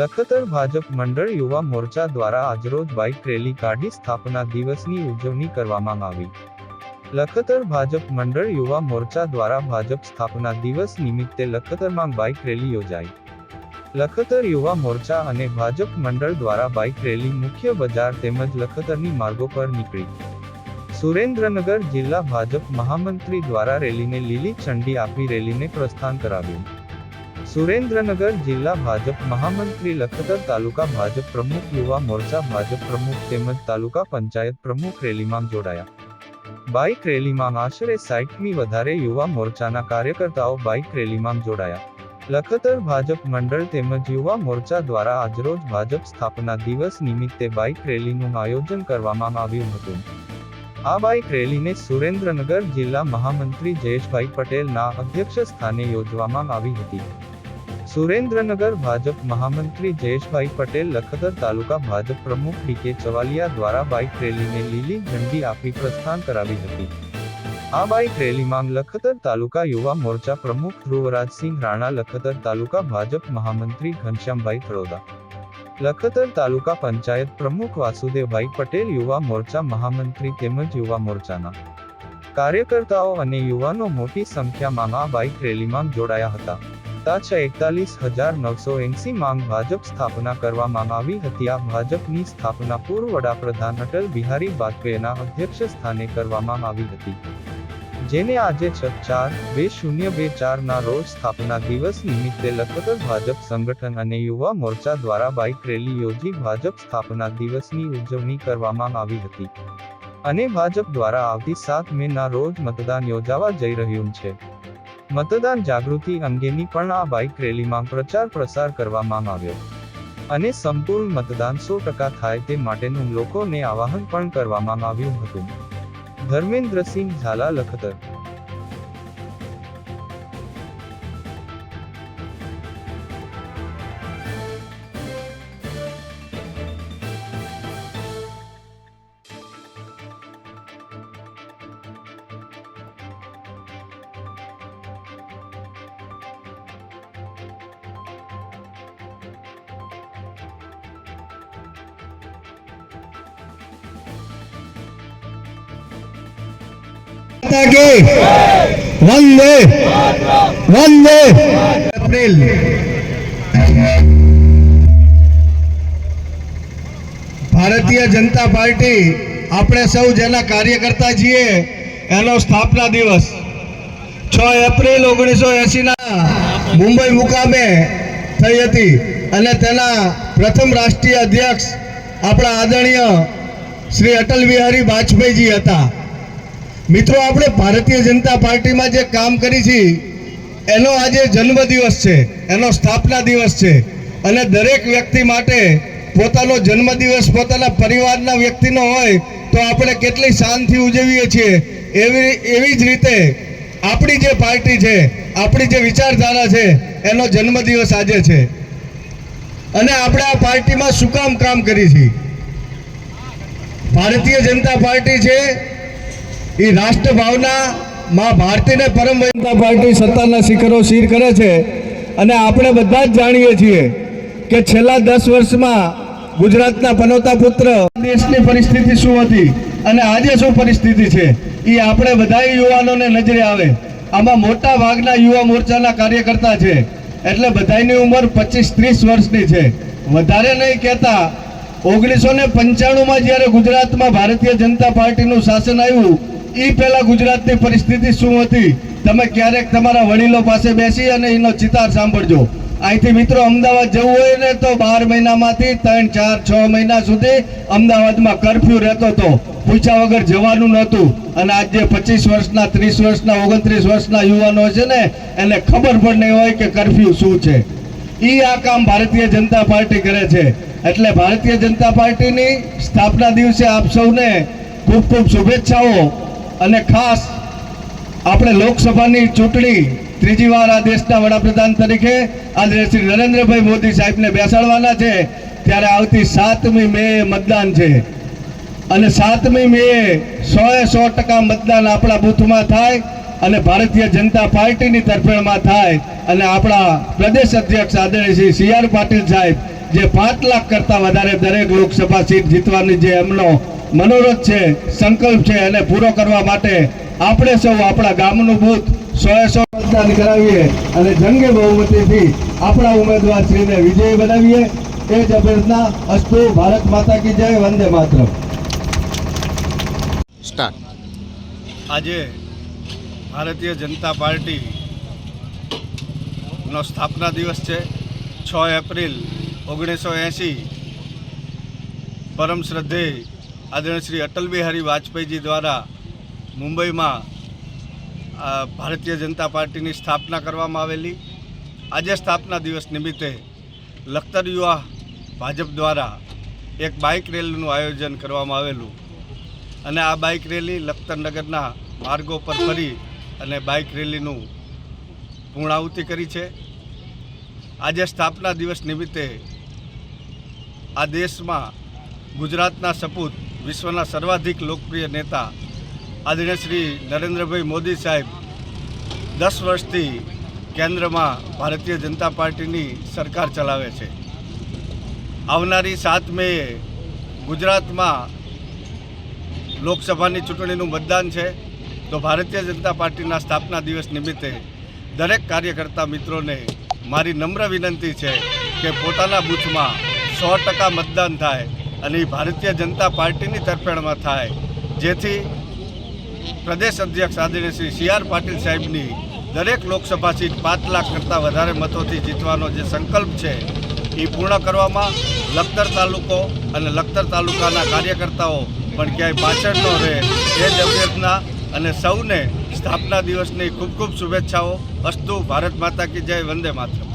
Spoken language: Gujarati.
લખતર ભાજપ મંડળ યુવા મોરચા દ્વારા આજરોજ બાઇક રેલી કાઢી સ્થાપના દિવસની ઉજવણી કરવામાં આવી. લખતર ભાજપ મંડળ યુવા મોરચા દ્વારા ભાજપ સ્થાપના દિવસ નિમિત્તે લખતરમાં બાઇક રેલી યોજાઈ. લખતર યુવા મોરચા અને ભાજપ મંડળ દ્વારા બાઇક રેલી મુખ્ય બજાર તેમજ લખતરની માર્ગો પર નીકળી. સુરેન્દ્રનગર જિલ્લા ભાજપ મહામંત્રી દ્વારા રેલીને લીલી ચંડી આપી રેલીને પ્રસ્થાન કરાવ્યું. સુરેન્દ્રનગર જિલ્લા ભાજપ મહામંત્રી લખતર તાલુકા ભાજપ પ્રમુખ, યુવા મોરચા ભાજપ પ્રમુખ તેમજ તાલુકા પંચાયત પ્રમુખ રેલીમાં જોડાયા. બાઇક રેલીમાં આશરે સાઠમી વધારે યુવા મોરચાના કાર્યકર્તાઓ બાઇક રેલીમાં જોડાયા. લખતર ભાજપ મંડળ તેમજ યુવા મોરચા દ્વારા આજરોજ ભાજપ સ્થાપના દિવસ નિમિત્તે બાઇક રેલીનું આયોજન કરવામાં આવ્યું હતું. આ બાઇક રેલીને સુરેન્દ્રનગર જિલ્લા મહામંત્રી જયેશભાઈ પટેલના અધ્યક્ષ સ્થાને યોજવામાં આવી હતી. સુરેન્દ્રનગર ભાજપ મહામંત્રી જયેશભાઈ પટેલ લખતર તાલુકા ભાજપ પ્રમુખ ડીકે ચવાલિયા દ્વારા બાઇક રેલીને લીલી ઝંડી આપી પ્રસ્થાન કરાવી હતી. આ બાઇક રેલીમાં લખતર તાલુકા યુવા મોરચા પ્રમુખ ધ્રુવરાજસિંહ રાણા, લખતર તાલુકા ભાજપ મહામંત્રી ઘનશ્યામભાઈ તળોદા લખતર તાલુકા પંચાયત પ્રમુખ વાસુદેવભાઈ પટેલ યુવા મોરચા મહામંત્રી તેમજ યુવા મોરચાના કાર્યકર્તાઓ અને યુવાનો મોટી સંખ્યામાં આ બાઇક રેલીમાં જોડાયા હતા. તાછ એકતાલીસ હજાર નવસો એંસી માંગ ભાજપ સ્થાપના કરવામાં આવી હતી. આ ભાજપની સ્થાપના પૂર્વ વડાપ્રધાન અટલ બિહારી વાજપેયીના અધ્યક્ષ સ્થાને કરવામાં આવી હતી. જેને આજે છ ચાર બે શૂન્ય બે ચારના રોજ સ્થાપના દિવસ નિમિત્તે લખતર ભાજપ સંગઠન અને યુવા મોરચા દ્વારા બાઇક રેલી યોજી ભાજપ સ્થાપના દિવસની ઉજવણી કરવામાં આવી હતી. અને ભાજપ દ્વારા આવતી સાત મે ના રોજ મતદાન યોજાવા જઈ રહ્યું છે. મતદાન જાગૃતિ અંગેની પણ આ બાઇક રેલીમાં પ્રચાર પ્રસાર કરવામાં આવ્યો. અને સંપૂર્ણ મતદાન સો ટકા થાય તે માટેનું લોકોને આવાહન પણ કરવામાં આવ્યું હતું. ધર્મેન્દ્રસિંહ ઝાલા લખતર વંદે વંદે એપ્રિલ ભારતીય જનતા પાર્ટી આપણે સૌ જેના કાર્યકર્તા છીએ એનો સ્થાપના દિવસ છ એપ્રિલ ઓગણીસો એસીના મુંબઈ મુકામે થઈ હતી અને તેના પ્રથમ રાષ્ટ્રીય અધ્યક્ષ આપણા આદરણીય શ્રી અટલ બિહારી વાજપેયીજી હતા મિત્રો, આપણે ભારતીય જનતા પાર્ટીમાં જે કામ કરી છે, એનો આજે જન્મદિવસ છે, એનો સ્થાપના દિવસ છે. અને દરેક વ્યક્તિ માટે પોતાનો જન્મદિવસ પોતાના પરિવારના વ્યક્તિનો હોય, તો આપણે કેટલી શાનથી ઉજવીએ છીએ. એવી એવી જ રીતે આપણી જે પાર્ટી છે, આપણી જે વિચારધારા છે, એનો જન્મદિવસ આજે છે. અને આપણે આ પાર્ટીમાં શું કામ કામ કરી છે? ભારતીય જનતા પાર્ટી છે એ રાષ્ટ્ર ભાવના માં ભારતીને પરમ જનતા પાર્ટી સત્તાના શિખરો શીર કરે છે અને આપણે બધા જ જાણીએ છીએ કે છેલ્લા દસ વર્ષમાં ગુજરાતના પનોતા પુત્ર દેશની પરિસ્થિતિ શું હતી અને આજે શું પરિસ્થિતિ છે? એ આપણે બધા યુવાનોને નજરે આવે. આમાં મોટા ભાગના યુવા મોરચાના કાર્યકર્તા છે. એટલે બધાની ઉંમર પચીસ ત્રીસ વર્ષની છે. વધારે નહીં કહેતા. ઓગણીસો ને પંચાણુંમાં જ્યારે ગુજરાતમાં ભારતીય જનતા પાર્ટીનું શાસન આવ્યું એ પહેલા ગુજરાતની પરિસ્થિતિ શું હતી? તમે ક્યારેક તમારા વડીલો પાસે બેસી અને એનો ચિતાર સાંભળજો. અહીંથી મિત્રો અમદાવાદ જવું હોય ને તો બાર મહિનામાંથી ત્રણ, ચાર, છ મહિના સુધી અમદાવાદમાં કરફ્યુ રહેતો હતો. પૂછ્યા વગર જવાનું નહોતું. અને આજ જે પચીસ વર્ષના, ત્રીસ વર્ષના, ઓગણત્રીસ વર્ષના યુવાનો છે ને, એને ખબર પણ નહીં હોય કે કરફ્યુ શું છે. એ આ કામ ભારતીય જનતા પાર્ટી કરે છે. એટલે ભારતીય જનતા પાર્ટીની સ્થાપના દિવસે આપ સૌને ખૂબ ખૂબ શુભેચ્છાઓ. અને ખાસ આપણે લોકસભાની ચૂંટણી ત્રીજી વાર આ દેશના વડાપ્રધાન તરીકે આજે શ્રી નરેન્દ્રભાઈ મોદી સાહેબને બેસાડવાના છે, ત્યારે આવતી સાતમી મે મતદાન છે. અને સાતમી મે સો એ સો ટકા મતદાન આપણા બૂથમાં થાય અને ભારતીય જનતા પાર્ટીની તરફેણમાં થાય. અને આપણા પ્રદેશ અધ્યક્ષ આદરણીય શ્રી સી આર પાટીલ સાહેબ જે પાંચ લાખ કરતાં વધારે દરેક લોકસભા સીટ જીતવાની જે એમનો મનોરથ છે સંકલ્પ છે એને પૂરો કરવા માટે આપણે સૌ આપણા ગામનું બૂથ સોએ સો મતદાન કરાવીએ અને જંગે બહુમતીથી આપણા ઉમેદવાર શ્રીને વિજયી બનાવીએ. એ જ અભ્યર્થના અસ્તુ ભારત માતા કી જય વંદે માત્ર સ્ટાર્ટ. આજે ભારતીય જનતા પાર્ટી નો સ્થાપના દિવસ છે છ એપ્રિલ ઓગણીસો એંસી પરમ શ્રદ્ધેય આદરણીય શ્રી અટલ બિહારી વાજપેયીજી દ્વારા મુંબઈમાં ભારતીય જનતા પાર્ટીની સ્થાપના કરવામાં આવેલી. આજે સ્થાપના દિવસ નિમિત્તે લખતર યુવા ભાજપ દ્વારા એક બાઇક રેલીનું આયોજન કરવામાં આવેલું. અને આ બાઇક રેલી લખતર નગરના માર્ગો પર ફરી અને બાઇક રેલીનું પૂર્ણાહુતિ કરી છે. આજે સ્થાપના દિવસ નિમિત્તે આ દેશમાં ગુજરાતના સપૂત વિશ્વના સર્વાધિક લોકપ્રિય નેતા આદરણીય શ્રી નરેન્દ્રભાઈ મોદી સાહેબ દસ વર્ષથી કેન્દ્રમાં ભારતીય જનતા પાર્ટીની સરકાર ચલાવે છે. આવનારી સાત મેએ ગુજરાતમાં લોકસભાની ચૂંટણીનું મતદાન છે. તો ભારતીય જનતા પાર્ટીના સ્થાપના દિવસ નિમિત્તે દરેક કાર્યકર્તા મિત્રોને મારી નમ્ર વિનંતી છે કે પોતાના બૂથમાં સો ટકા મતદાન થાય. અને ભારતીય જનતા પાર્ટીની તરફેણમાં થાય. જેથી પ્રદેશ અધ્યક્ષ આદરણીય શ્રી સી આર પાટીલ સાહેબની દરેક લોકસભા સીટ પાંચ લાખ કરતાં વધારે મતોથી જીતવાનો જે સંકલ્પ છે, એ પૂર્ણ કરવામાં લખતર તાલુકો અને લખતર તાલુકાના કાર્યકર્તાઓ પણ ક્યાંય પાછળ ન રહે એ જ અભ્યર્થના અને સૌને સ્થાપના દિવસની ખૂબ ખૂબ શુભેચ્છાઓ. અસ્તુ ભારત માતા કી જય, વંદે માતરમ.